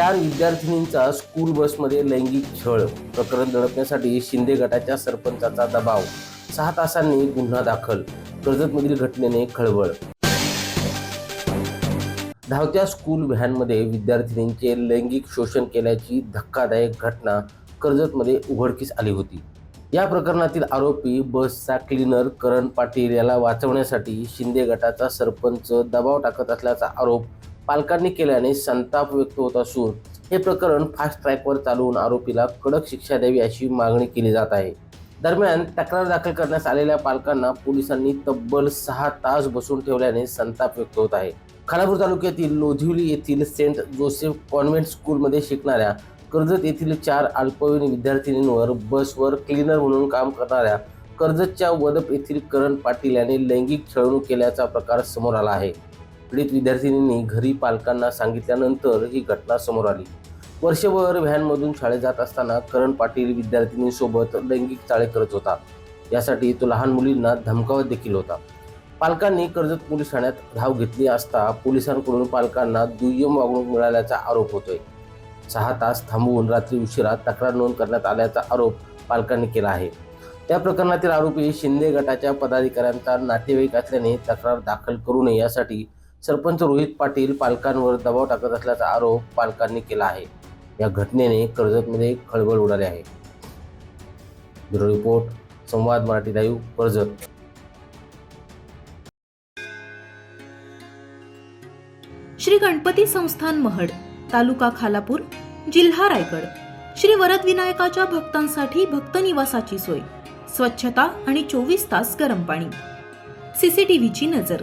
चार विद्यार्थिनींचा स्कूल बसमध्ये लैंगिक छळ प्रकरण दडपण्यासाठी शिंदे गटाच्या सरपंचाचा दबाव सहा तासांनी गुन्हा दाखल कर्जतमधील घटनेने खळबळ. धावत्या स्कूल व्हॅनमध्ये विद्यार्थिनींचे लैंगिक शोषण केल्याची धक्कादायक घटना कर्जतमध्ये उघडकीस आली होती. या प्रकरणातील आरोपी बसचा क्लीनर करण पाटील याला वाचवण्यासाठी शिंदे गटाचा सरपंच दबाव टाकत असल्याचा आरोप पालकांनी केल्याने संताप व्यक्त होत असून हे प्रकरण फास्ट ट्रॅकवर चालवून आरोपीला कडक शिक्षा द्यावी अशी मागणी केली जात आहे. दरम्यान तक्रार दाखल करण्यास आलेल्या पालकांना पोलिसांनी तब्बल सहा तास बसून ठेवल्याने संताप व्यक्त होत आहे. खानापूर तालुक्यातील लोधिवली येथील सेंट जोसेफ कॉन्व्हेंट स्कूलमध्ये शिकणाऱ्या कर्जत येथील चार अल्पवयीन विद्यार्थिनींवर बसवर क्लीनर म्हणून काम करणाऱ्या कर्जतच्या वदप येथील करण पाटील याने लैंगिक छळवणूक केल्याचा प्रकार समोर आला आहे. पीडित विद्यार्थिनींनी घरी पालकांना सांगितल्यानंतर ही घटना समोर आली. वर्षभर व्हॅनमधून शाळेत जात असताना करण पाटील विद्यार्थिनींसोबत लैंगिक चाळे करत होता. यासाठी तो लहान मुलींना धमकावत देखील होता. पालकांनी कर्जत पोलीस ठाण्यात धाव घेतली असता पोलिसांकडून पालकांना दुय्यम वागणूक मिळाल्याचा आरोप होतोय. सहा तास थांबवून रात्री उशिरा तक्रार नोंद करण्यात आल्याचा आरोप पालकांनी केला आहे. त्या प्रकरणातील आरोपी शिंदे गटाच्या पदाधिकाऱ्यांचा नातेवाईक असल्याने तक्रार दाखल करू नये यासाठी सरपंच रोहित पाटील पालकांवर दबाव टाकत असल्याचा आरोप पालकांनी केला आहे. या घटनेने कर्जतमध्ये खळबळ उडाली आहे. Bureau report Samvad Marathi live Karjat. Shri Ganpati संस्थान महड तालुका खालापूर जिल्हा रायगड. श्री वरद विनायकाच्या भक्तांसाठी भक्त निवासाची सोय स्वच्छता आणि चोवीस तास गरम पाणी. सीसीटीव्हीची नजर.